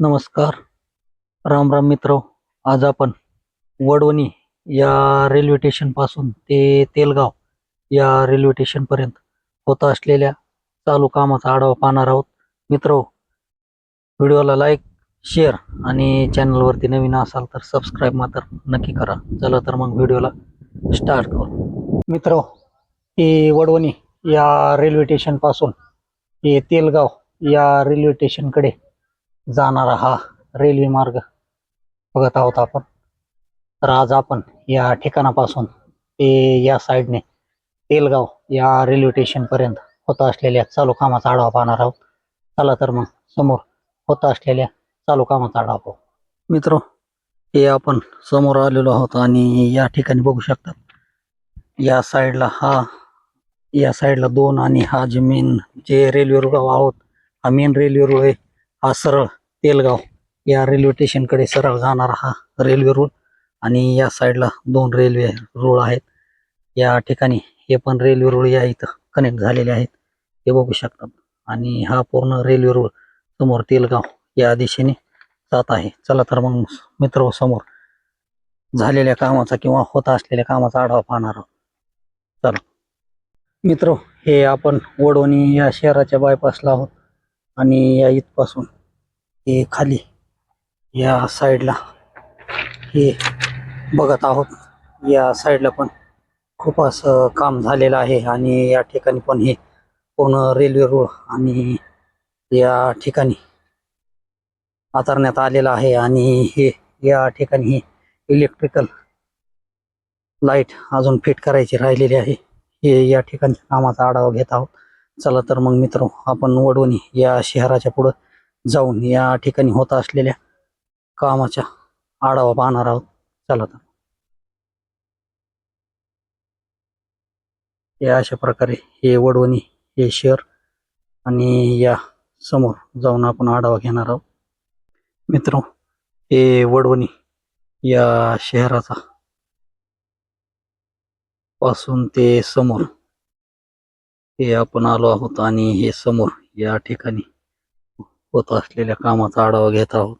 नमस्कार. राम राम मित्र. आज आपण वडवणी या रेल्वे स्टेशनपासून ते तेलगाव या रेल्वे स्टेशन पर्यंत होत असलेल्या चालू कामाचा आढावा पाहणार आहोत. मित्र व्हिडिओला लाईक शेअर आणि चॅनलवरती नवीन असाल तर सबस्क्राईब मात्र नक्की करा. चला तर मग व्हिडिओला स्टार्ट करू. मित्र ही वडवणी या रेल्वे स्टेशनपासून हे तेलगाव या रेल्वे स्टेशनकडे जाणारा हा रेल्वे मार्ग बघत आहोत आपण. तर आज आपण या ठिकाणापासून ते या साईडने तेलगाव या रेल्वे स्टेशन पर्यंत होत असलेल्या चालू कामाचा आढावा पाहणार आहोत. चला तर मग समोर होत असलेल्या चालू कामाचा आढावा पाहू. मित्र हे आपण समोर आलेलो आहोत आणि या ठिकाणी बघू शकता. या साईडला हा या साईडला दोन आणि हा जे मेन जे रेल्वे रुगाव आहोत हा मेन रेल्वे रुळ आहे. हा सरळ तेलगाव या रेल्वे स्टेशनकडे सरळ जाणारा हा रेल्वे रूळ आणि या साईडला दोन रेल्वे रूळ आहेत. या ठिकाणी हे पण रेल्वे रूळ या इथं कनेक्ट झालेले आहेत. हे बघू शकतात. आणि हा पूर्ण रेल्वे रूळ समोर तेलगाव या दिशेने जात आहे. चला तर मग मित्र हो, समोर झालेल्या कामाचा किंवा होत असलेल्या कामाचा आढावा पाहणार आहोत. चला. मित्र हो, हे आपण वडवणी या शहराच्या बायपासला आहोत. आणि या इथपासून हे खाली या साईडला हे बघत आहोत. या साईडला पण खूप असं काम झालेलं आहे आणि या ठिकाणी पण हे पूर्ण रेल्वे रोड आणि या ठिकाणी आतरण्यात आलेलं आहे आणि हे या ठिकाणी हे इलेक्ट्रिकल लाइट अजून फिट करायची राहिलेली आहे. हे या ठिकाणच्या कामाचा आढावा घेत आहोत. चला तर मग मित्र आपण वडवणी या शहराच्या पुढं जाऊन या ठिकाणी होत असलेल्या कामाच्या आढावा पाहणार आहोत. चला तर. या अशा प्रकारे हे वडवणी हे शहर आणि या समोर जाऊन आपण आढावा घेणार आहोत. मित्र हे वडवणी या शहराचा पासून ते समोर हे आपण आलो आहोत आणि हे समोर या ठिकाणी होत असलेल्या कामाचा आढावा घेत आहोत.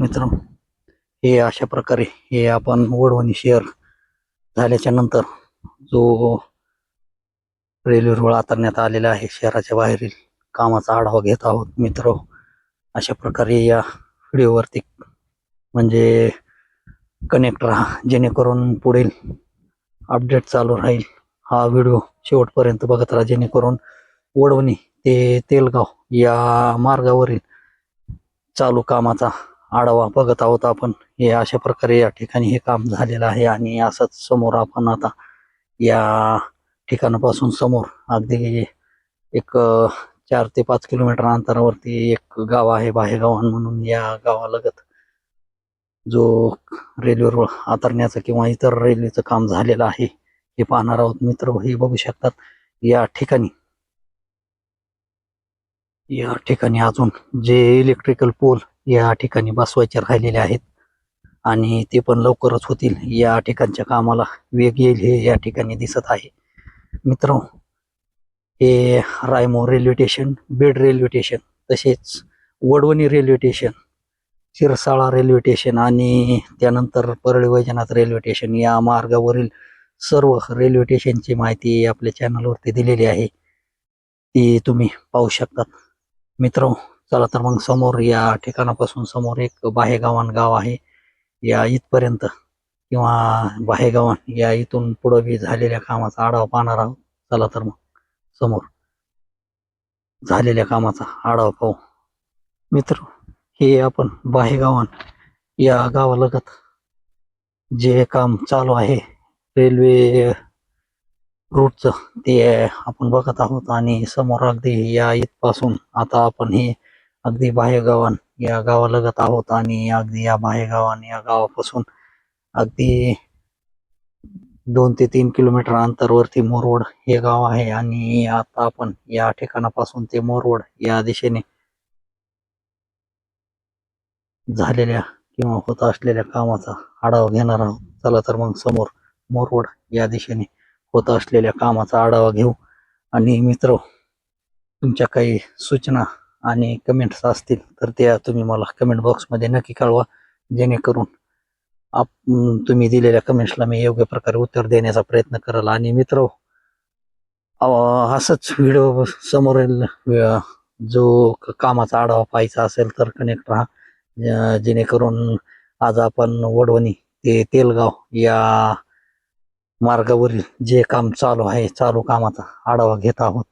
मित्र हे अशा प्रकारे हे आपण वडवणी शेअर झाल्याच्यानंतर जो रेल्वे रुळ आतरण्यात आलेला आहे शहराच्या बाहेरील कामाचा आढावा घेत आहोत. मित्र अशा प्रकारे या व्हिडिओवरती म्हणजे कनेक्ट राहा जेणेकरून पुढील अपडेट चालू राहील. हा व्हिडिओ शेवटपर्यंत बघत राहा जेणेकरून वडवणी ते तेलगाव या मार्गावरील चालू कामाचा आढावा बघत आहोत आपण. हे अशा प्रकारे या ठिकाणी हे काम झालेलं आहे आणि असंच समोर आपण आता या ठिकाणापासून समोर अगदी एक चार ते पाच किलोमीटर अंतरावरती एक गाव आहे बाहेगावान म्हणून या गावालगत जो रेल्वे रोड आतरण्याचं किंवा इतर रेल्वेचं काम झालेलं आहे. हे पाहणार आहोत मित्र हे बघू शकतात. या ठिकाणी या ठिकाणी अजून जे इलेक्ट्रिकल पोल या ठिकाणी बसवायचे राहिलेले आहेत आणि ते पण लवकरच होतील. या ठिकाणच्या कामाला वेग येईल हे या ठिकाणी दिसत आहे. मित्र हे Raimoha railway station Beed railway station तसेच Wadwani railway station Shirsala railway station आणि त्यानंतर परळी वैजनाथ रेल्वे स्टेशन या मार्गावरील सर्व रेल्वे स्टेशनची माहिती आपल्या चॅनलवरती दिलेली आहे. ती तुम्ही पाहू शकतात. मित्र चला तर मग समोर या ठिकाणापासून समोर एक बाहेगावान गाव आहे. या इथपर्यंत किंवा बाहेगावान या इथून पुढं बी झालेल्या कामाचा आढावा पाहणार आहोत. चला तर मग समोर झालेल्या कामाचा आढावा पाहू. मित्र हे आपण बाहेगावान या गावालगत जे काम चालू आहे रेल्वे रूटचं ते आपण बघत आहोत आणि समोर अगदी या इथपासून आता आपण हे अगदी बाहेगावान या गावालगत आहोत आणि अगदी या बाहेगावान या गावापासून अगदी दोन ते तीन किलोमीटर अंतरवरती मोरवड हे गाव आहे आणि आता आपण या ठिकाणापासून ते मोरवड या दिशेने झालेल्या किंवा होत असलेल्या कामाचा आढावा घेणार आहोत. चला तर मग समोर मोरवड या दिशेने होत असलेल्या कामाचा आढावा घेऊ. आणि मित्र तुमच्या काही सूचना आणि कमेंट्स असतील तर त्या तुम्ही मला कमेंट बॉक्समध्ये नक्की कळवा. जेणेकरून आप तुम्ही दिलेल्या कमेंट्सला मी योग्य प्रकारे उत्तर देण्याचा प्रयत्न कराल. आणि मित्र असंच व्हिडिओ समोरील जो क- कामाचा आढावा पाहायचा असेल तर कनेक्ट राहा. जेणेकरून आज आपण वडवणी ते तेलगाव या मार्गावरील जे काम चालू आहे चालू कामाचा आढावा घेत आहोत.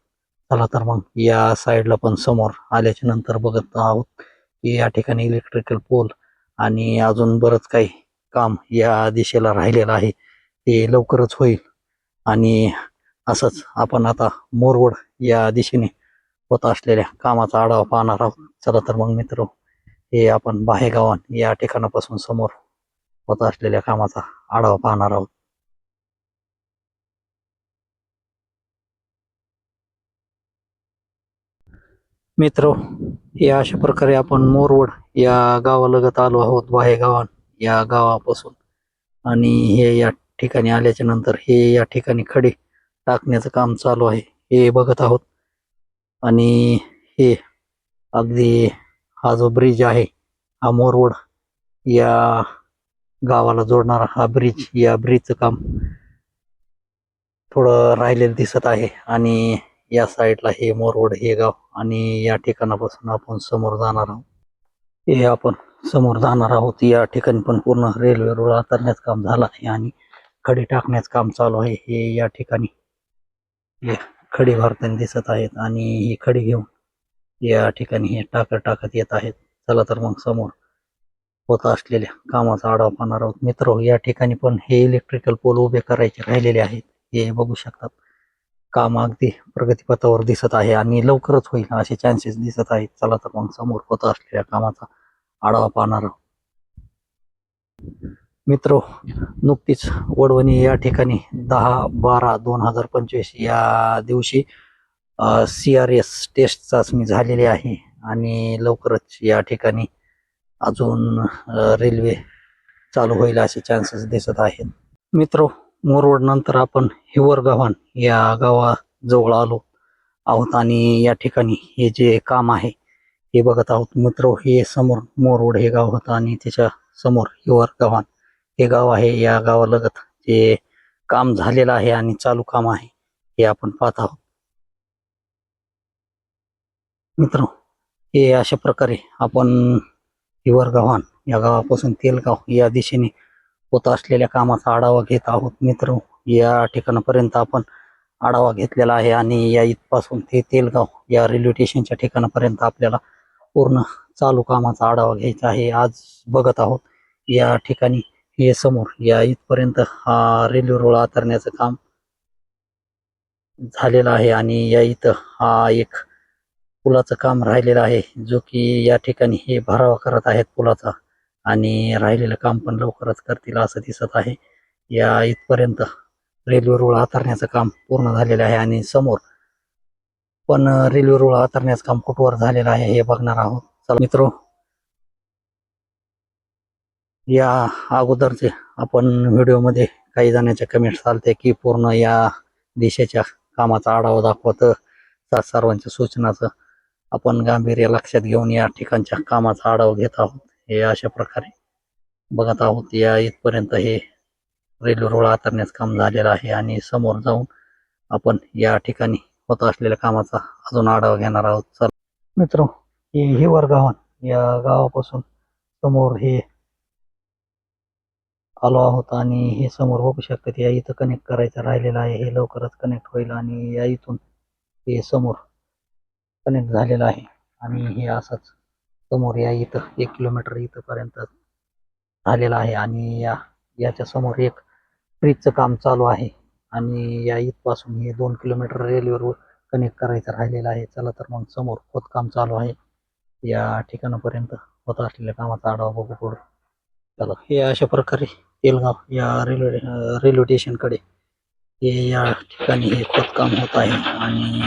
चला तर मग या साईडला पण समोर आल्याच्यानंतर बघत आहोत की या ठिकाणी इलेक्ट्रिकल पोल आणि अजून बरंच काही काम या दिशेला राहिलेलं आहे. ते लवकरच होईल. आणि असंच आपण आता मोरवड या दिशेने होत असलेल्या कामाचा आढावा पाहणार आहोत. चला तर मग मित्र हे आपण बाहेगावान या ठिकाणापासून समोर होत असलेल्या कामाचा आढावा पाहणार आहोत. मित्र या अशा प्रकारे आपण मोरवड या गावालगत आलो आहोत बाहेगावान या गावापासून. आणि हे या ठिकाणी आल्याच्यानंतर हे या ठिकाणी खडे टाकण्याचं काम चालू आहे हे बघत आहोत. आणि हे अगदी हा जो ब्रिज आहे हा मोरवड या गावाला जोडणारा हा ब्रिज या ब्रिजचं काम थोडं राहिलेलं दिसत आहे. आणि या साईडला हे मोरवड हे गाव आणि या ठिकाणापासून आपण समोर जाणार आहोत. हे आपण समोर जाणार आहोत. या ठिकाणी पण पूर्ण रेल्वे रुळ आतरण्याचं काम झालं आहे आणि खडी टाकण्याचं काम चालू आहे. हे या ठिकाणी हे खडी भारताने दिसत आहेत आणि ही खडी घेऊन या ठिकाणी हे टाकत टाकत येत आहेत. चला तर मग समोर होत असलेल्या कामाचा आढावा पाहणार आहोत. मित्र या ठिकाणी पण हे इलेक्ट्रिकल पोल उभे करायचे राहिलेले आहेत. हे बघू शकतात. काम अगदी प्रगतीपथावर दिसत आहे आणि लवकरच होईल असे चान्सेस दिसत आहेत. चला तर मग समोर होत असलेल्या कामाचा आढावा पाहणार मित्र नुकतीच वडवणी या ठिकाणी दहा बारा दोन हजार पंचवीस या दिवशी सी आर एस टेस्ट चाचणी झालेली आहे आणि लवकरच या ठिकाणी अजून रेल्वे चालू होईल असे चान्सेस दिसत आहेत. मित्र मुरवड नंतर आपण हिवर गव्हाण या गावाजवळ आलो. आहोत आणि या ठिकाणी हे जे काम आहे हे बघत आहोत मित्र हे समोर मोरवड हे गाव होतं आणि त्याच्यासमोर हिवर गव्हाण हे गाव आहे. या गावालगत जे काम झालेलं आहे आणि चालू काम आहे हे आपण पाहत आहोत. मित्र हे अशा प्रकारे आपण हिवर गव्हाण या गावापासून तेलगाव या दिशेने होत असलेल्या कामाचा आढावा घेत आहोत. मित्र या ठिकाणापर्यंत आपण आढावा घेतलेला आहे आणि या इथपासून ते तेलगाव या रेल्वे स्टेशनच्या ठिकाणापर्यंत आपल्याला पूर्ण चालू कामाचा आढावा घ्यायचा आहे. आज बघत आहोत या ठिकाणी हे समोर या इथपर्यंत हा रेल्वे रोड आतरण्याचं काम झालेलं आहे आणि या इथं हा एक पुलाचं काम राहिलेलं आहे जो की या ठिकाणी हे भरावा करत आहेत पुलाचा. आणि राहिलेलं काम पण लवकरच करतील असं दिसत आहे. या इथपर्यंत रेल्वे रुळ आतरण्याचं काम पूर्ण झालेलं आहे आणि समोर पण रेल्वे रुळ आतरण्याचं काम कुठवर झालेलं आहे हे बघणार आहोत. चला मित्र या अगोदरचे आपण व्हिडिओमध्ये काही जणांच्या कमेंट्स आलते की पूर्ण या देशाच्या कामाचा आढावा दाखवत सर्वांच्या सूचनाचं आपण गांभीर्य लक्षात घेऊन या ठिकाणच्या कामाचा आढावा घेत आहोत. हे अशा प्रकारे बघत आहोत. या इथपर्यंत हे रेल्वे रुळ आतरण्याचं काम झालेलं आहे आणि समोर जाऊन आपण या ठिकाणी होत असलेल्या कामाचा अजून आढावा घेणार आहोत. चला. मित्र हे हिवर गावन या गावापासून समोर हे आलो आहोत आणि हे समोर बघू शकतात या इथं कनेक्ट करायचं राहिलेलं आहे. हे लवकरच कनेक्ट होईल आणि या इथून हे समोर कनेक्ट झालेलं आहे आणि हे असंच समोर या इथं एक किलोमीटर इथंपर्यंत झालेलं आहे आणि या याच्या समोर एक ब्रिजचं काम चालू आहे. आणि या इथपासून हे दोन किलोमीटर रेल्वेवर कनेक्ट करायचं राहिलेलं आहे. चला तर मग समोर खोदकाम चालू आहे. या ठिकाणापर्यंत होत असलेल्या कामाचा आढावा बघू पुढे. चला हे अशा प्रकारे तेलगाव या रेल्वे रेल्वे स्टेशनकडे हे या ठिकाणी हे खोदकाम होत आहे. आणि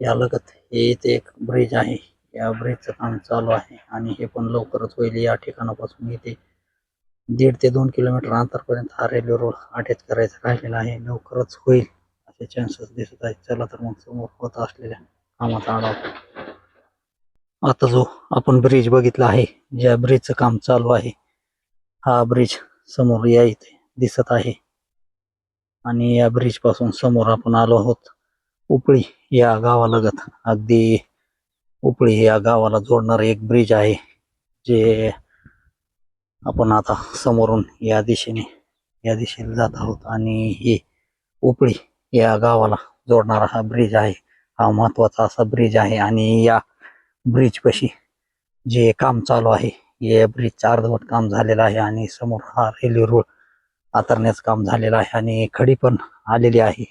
या लगत हे इथे एक ब्रिज आहे. या ब्रिजचं काम चालू आहे. आणि हे पण लवकरच होईल. या ठिकाणापासून इथे दीड ते दोन किलोमीटर अंतरपर्यंत हा रेल्वे रोड अटॅच करायचा राहिलेला आहे. लवकरच होईल असे चान्सेस दिसत आहेत. चला तर मग समोर होत असलेल्या कामाचा आढावा आता जो आपण ब्रिज बघितला आहे ज्या ब्रिजचं काम चालू आहे हा ब्रिज समोर या इथे दिसत आहे. आणि या ब्रिजपासून समोर आपण आलो आहोत. उपळी या गावालगत. अगदी उपळी या गावाला जोडणारं एक ब्रिज आहे जे आपण आता समोरून या दिशेने या दिशेने जात आहोत. आणि हे उपळी या गावाला जोडणारा हा ब्रिज आहे. हा महत्त्वाचा असा ब्रिज आहे. आणि या ब्रिज पशी जे काम चालू आहे या ब्रिजचं अर्धवट काम झालेलं आहे. आणि समोर हा रेल्वे रोड आतरण्याचं काम झालेलं आहे. आणि खडी पण आलेली आहे.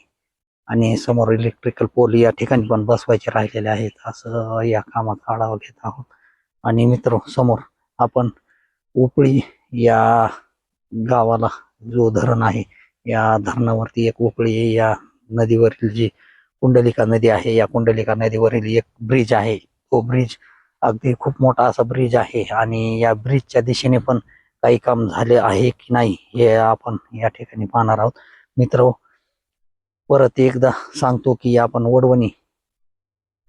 आणि समोर इलेक्ट्रिकल पोल या ठिकाणी पण बसवायचे राहिलेले आहेत. असं या कामाचा आढावा घेत आहोत. आणि मित्र समोर आपण उपळी या गावाला जो धरण आहे या धरणावरती एक उपळी या नदीवरील जी कुंडलिका नदी आहे या कुंडलिका नदीवरील एक ब्रिज आहे. तो ब्रिज अगदी खूप मोठा असा ब्रिज आहे आणि या ब्रिजच्या दिशेने पण काही काम झाले आहे की नाही हे आपण या ठिकाणी पाहणार आहोत. मित्र परत एकदा सांगतो की आपण वडवणी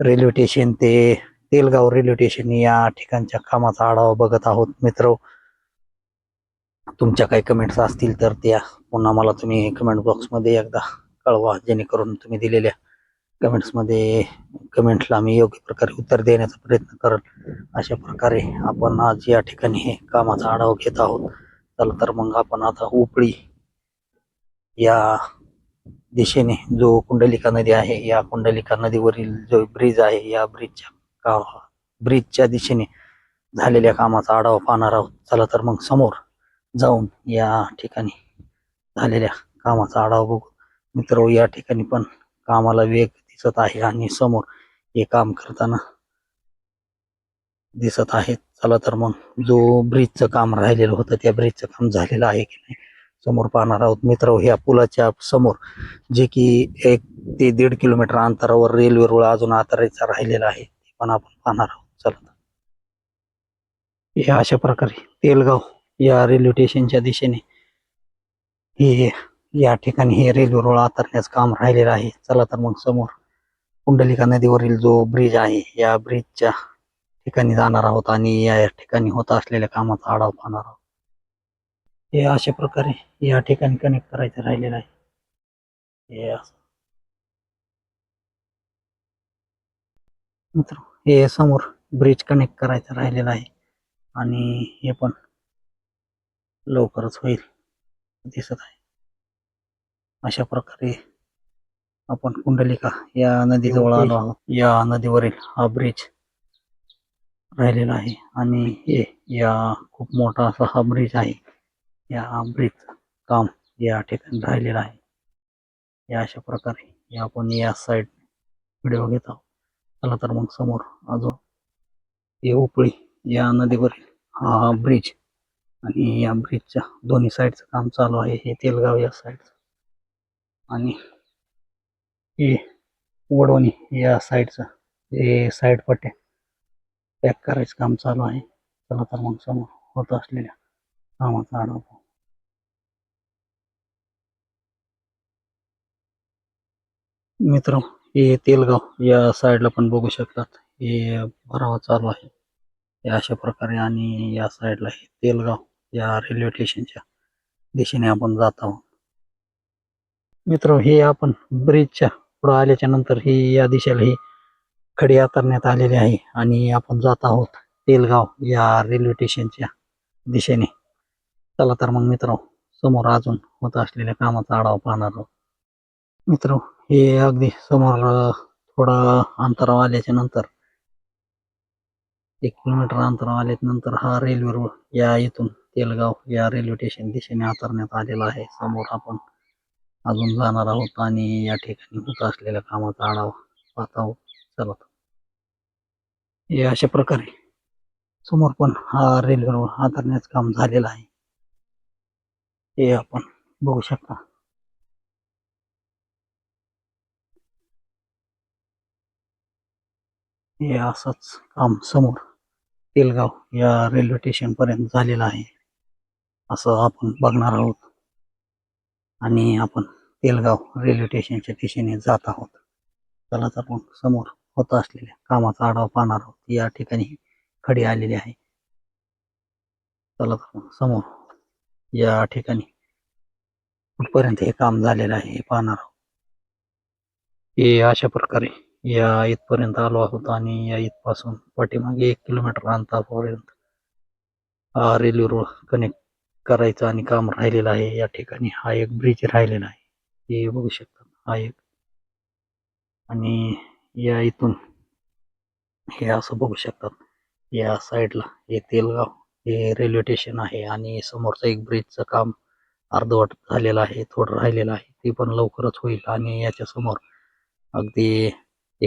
रेल्वे स्टेशन ते तेलगाव रेल्वे स्टेशन या ठिकाणच्या कामाचा आढावा बघत आहोत. मित्र तुमच्या काही कमेंट्स असतील तर त्या पुन्हा मला तुम्ही कमेंट बॉक्समध्ये एकदा कळवा जेणेकरून तुम्ही दिलेल्या कमेंट्समध्ये कमेंट्सला मी योग्य प्रकारे उत्तर देण्याचा प्रयत्न करत अशा प्रकारे आपण आज या ठिकाणी हे कामाचा आढावा घेत आहोत. चला तर मग आपण आता उपळी या दिशेने जो कुंडलिका नदी आहे या कुंडलिका नदीवरील जो ब्रिज आहे या ब्रिजच्या का ब्रिजच्या दिशेने झालेल्या कामाचा आढावा पाहणार आहोत. चला तर मग समोर जाऊन या ठिकाणी झालेल्या कामाचा आढावा बघू. मित्र या ठिकाणी पण कामाला वेग दिसत आहे आणि समोर हे काम करताना दिसत आहेत चला तर मग जो ब्रिजचं काम राहिलेलं होतं त्या ब्रिजचं काम झालेलं आहे की नाही? समोर पाहणार आहोत मित्र ह्या पुलाच्या समोर जे की एक ते दीड किलोमीटर अंतरावर रेल्वे रुळ अजून आतरायचा राहिलेला आहे ते पण आपण पाहणार आहोत. चला हे अशा प्रकारे तेलगाव या रेल्वे स्टेशनच्या दिशेने हे या ठिकाणी हे रेल्वे रुळ आतरण्याचं काम राहिलेलं आहे. चला तर मग समोर कुंडलिका नदीवरील जो ब्रिज आहे या ब्रिजच्या ठिकाणी जाणार आहोत आणि या ठिकाणी होत असलेल्या कामाचा आढावा पाहणार आहोत. हे अशा प्रकारे या ठिकाणी कनेक्ट करायचं राहिलेलं आहे. हे असं. मित्र हे समोर ब्रिज कनेक्ट करायचं राहिलेलं आहे. आणि हे पण लवकरच होईल. दिसत आहे. अशा प्रकारे आपण कुंडलिका या नदीजवळ आलो आहोत. या नदीवरील हा ब्रिज राहिलेला आहे. आणि हे या खूप मोठा असा हा ब्रिज आहे. या ब्रिज काम या ठिकाणी राहिलेलं आहे. या अशा प्रकारे आपण या साईड व्हिडिओ घेत आहोत. चला तर मग समोर अजून हे उपळी या नदीवरील हा ब्रिज आणि या ब्रिजच्या दोन्ही साईडचं काम चालू आहे. हे तेलगाव या साईडचं आणि हे वडवणी या साईडचं हे साईड पट्ट्या पॅक करायचं काम चालू आहे. चला तर मग समोर होत असलेल्या कामाचा आढावा. मित्र हे तेलगाव या साईडला पण बघू शकतात. हे भरावा चालू आहे. हे अशा प्रकारे आणि या साईडला हे तेलगाव या रेल्वे स्टेशनच्या दिशेने आपण जात आहोत. मित्र हे आपण ब्रिजच्या पुढे आल्याच्यानंतर ही या दिशेला ही खडी आतरण्यात आलेली आहे आणि आपण जात आहोत तेलगाव या रेल्वे स्टेशनच्या दिशेने. चला तर मग मित्र समोर अजून होत असलेल्या कामाचा आढावा पाहणार आहोत. मित्र हे अगदी समोर थोडं अंतरावर आल्याच्यानंतर एक किलोमीटर अंतरावर आल्याच्यानंतर हा रेल्वे रोड या इथून तेलगाव या रेल्वे स्टेशन दिशेने आतरण्यात आलेला आहे. समोर आपण अजून जाणार आहोत आणि या ठिकाणी होत असलेल्या कामाचा आढावा पाहत आहोत चला हे अशा प्रकारे समोर पण हा रेल्वे रोड आतरण्याचं काम झालेलं आहे. हे आपण बघू शकता. हे असंच काम समोर तेलगाव या रेल्वे स्टेशन पर्यंत झालेलं आहे. असं आपण बघणार आहोत. आणि आपण तेलगाव रेल्वे स्टेशनच्या दिशेने जात आहोत. त्यालाच आपण समोर होत असलेल्या कामाचा आढावा पाहणार आहोत. या ठिकाणी खडी आलेली आहे. चला तर समोर या ठिकाणी कुठपर्यंत हे काम झालेलं आहे हे पाहणार आहोत. हे अशा प्रकारे या इथपर्यंत आलो आहोत आणि या इथपासून पाठीमागे एक किलोमीटर अंतरापर्यंत हा रेल्वे रोड कनेक्ट करायचं आणि काम राहिलेलं आहे. या ठिकाणी हा एक ब्रिज राहिलेला आहे. हे बघू शकता. हा एक. आणि या इथून हे असं बघू शकतात. या साईडला हे तेलगाव हे रेल्वे स्टेशन आहे आणि समोरचं एक ब्रिजचं काम अर्धवट झालेलं आहे थोडं राहिलेलं आहे. ते पण लवकरच होईल आणि याच्या समोर अगदी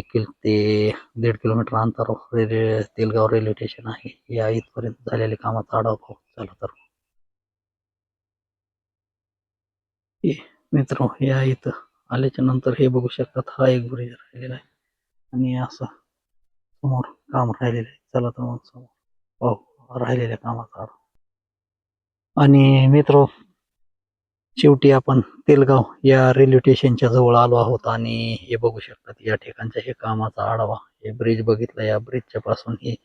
किल ते दीड किलोमीटर अंतरावर रेल्वे तेलगाव रेल्वे स्टेशन आहे. या इथपर्यंत झालेल्या कामाचा आढावा पाहू. चला तर. हे मित्र या इथं आल्याच्यानंतर हे बघू शकतात. हा एक ब्रिज राहिलेला आहे. आणि असं समोर काम राहिलेलं आहे. चला तर मग समोर पाहू. राहिलेल्या कामाचा आढावा. आणि मित्र शेवटी आपण तेलगाव या रेल्वे स्टेशनच्या जवळ आलो आहोत आणि हे बघू शकतात या ठिकाणच्या हे कामाचा आढावा हे ब्रिज बघितलं या ब्रिजच्या पासून हे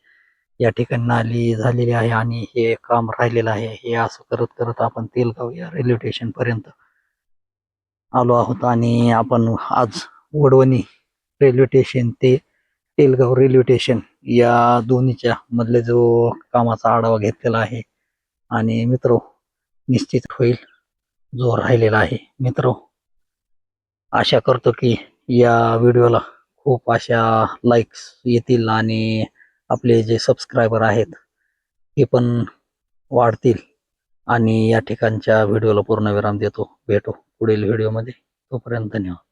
या ठिकाणी नाली झालेली आहे आणि हे काम राहिलेलं आहे. हे असं करत करत आपण तेलगाव या रेल्वे स्टेशन पर्यंत आलो आहोत आणि आपण आज वडवणी रेल्वे स्टेशन ते तेलगाव रेल्वे स्टेशन या दोन्हीच्या मधले जो कामाचा आढावा घेतलेला आहे. आणि मित्र निश्चित होईल जो राहिलेला आहे. मित्र आशा करतो की या व्हिडिओला खूप अशा लाईक्स येतील आणि आपले जे सबस्क्रायबर आहेत ते पण वाढतील. आणि या ठिकाणच्या व्हिडिओला पूर्ण विराम देतो. भेटू पुढील व्हिडिओमध्ये. तोपर्यंत धन्यवाद.